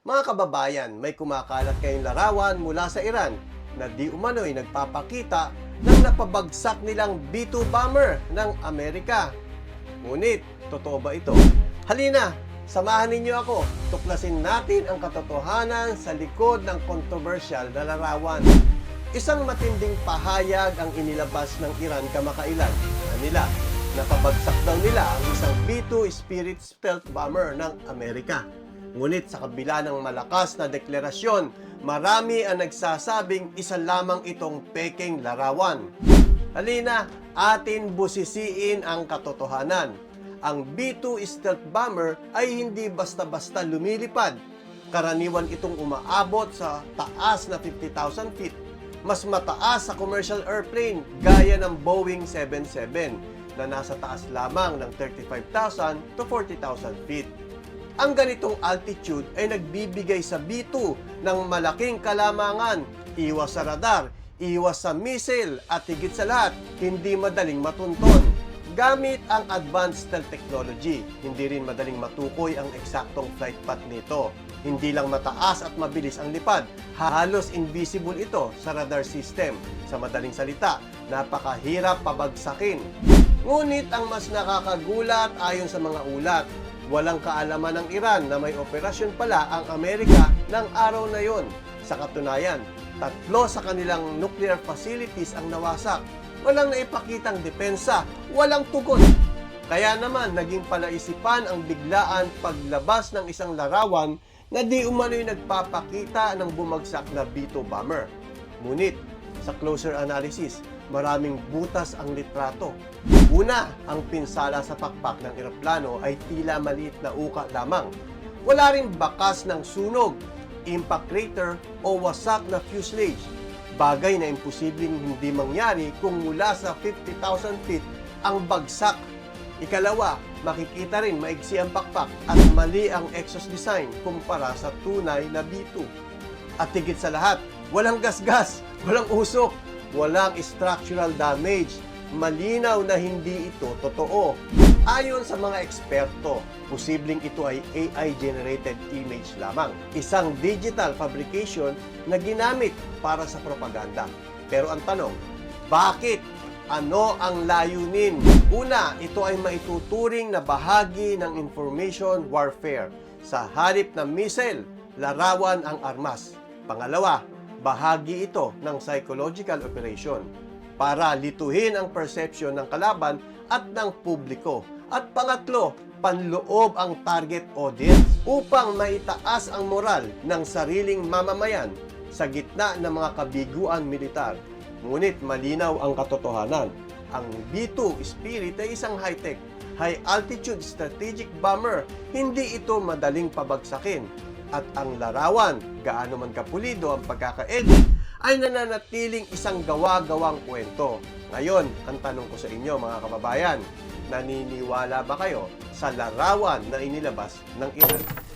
Mga kababayan, may kumakalat kayong larawan mula sa Iran na di umano'y nagpapakita ng napabagsak nilang B-2 bomber ng Amerika. Ngunit, totoo ba ito? Halina, samahan ninyo ako. Tuklasin natin ang katotohanan sa likod ng kontrobersyal na larawan. Isang matinding pahayag ang inilabas ng Iran kamakailan na nila napabagsak daw nila ang isang B-2 Spirit stealth bomber ng Amerika. Ngunit sa kabila ng malakas na deklarasyon, marami ang nagsasabing isa lamang itong peking larawan. Halina, atin busisiin ang katotohanan. Ang B-2 stealth bomber ay hindi basta-basta lumilipad. Karaniwan itong umaabot sa taas na 50,000 feet. Mas mataas sa commercial airplane gaya ng Boeing 77 na nasa taas lamang ng 35,000 to 40,000 feet. Ang ganitong altitude ay nagbibigay sa B2 ng malaking kalamangan, iwas sa radar, iwas sa missile at higit sa lahat, hindi madaling matunton. Gamit ang advanced stealth technology, hindi rin madaling matukoy ang eksaktong flight path nito. Hindi lang mataas at mabilis ang lipad, halos invisible ito sa radar system. Sa madaling salita, napakahirap pabagsakin. Ngunit ang mas nakakagulat ayon sa mga ulat, walang kaalaman ng Iran na may operasyon pala ang Amerika ng araw na yon. Sa katunayan, tatlo sa kanilang nuclear facilities ang nawasak. Walang naipakitang depensa, walang tugon. Kaya naman, naging palaisipan ang biglaan paglabas ng isang larawan na di umano'y nagpapakita ng bumagsak na B-2 bomber. Ngunit, sa closer analysis, maraming butas ang litrato. Una, ang pinsala sa pakpak ng eroplano ay tila maliit na uka lamang. Wala ring bakas ng sunog, impact crater o wasak na fuselage. Bagay na imposibleng hindi mangyari kung mula sa 50,000 feet ang bagsak. Ikalawa, makikita rin maigsi ang pakpak at mali ang exhaust design kumpara sa tunay na B2. At higit sa lahat, walang gasgas, walang usok, walang structural damage. Malinaw na hindi ito totoo. Ayon sa mga eksperto, posibleng ito ay AI-generated image lamang. Isang digital fabrication na ginamit para sa propaganda. Pero ang tanong, bakit? Ano ang layunin? Una, ito ay maituturing na bahagi ng information warfare. Sa halip ng missile, larawan ang armas. Pangalawa, bahagi ito ng psychological operation para lituhin ang perception ng kalaban at ng publiko. At pangatlo, panloob ang target audience upang maitaas ang moral ng sariling mamamayan sa gitna ng mga kabiguan militar. Ngunit malinaw ang katotohanan. Ang B-2 Spirit ay isang high-tech, high-altitude strategic bomber. Hindi ito madaling pabagsakin. At ang larawan, gaano man kapulido ang pagkaka-edit, ay nananatiling isang gawa-gawang kwento. Ngayon, ang tanong ko sa inyo mga kababayan, naniniwala ba kayo sa larawan na inilabas ng Iran?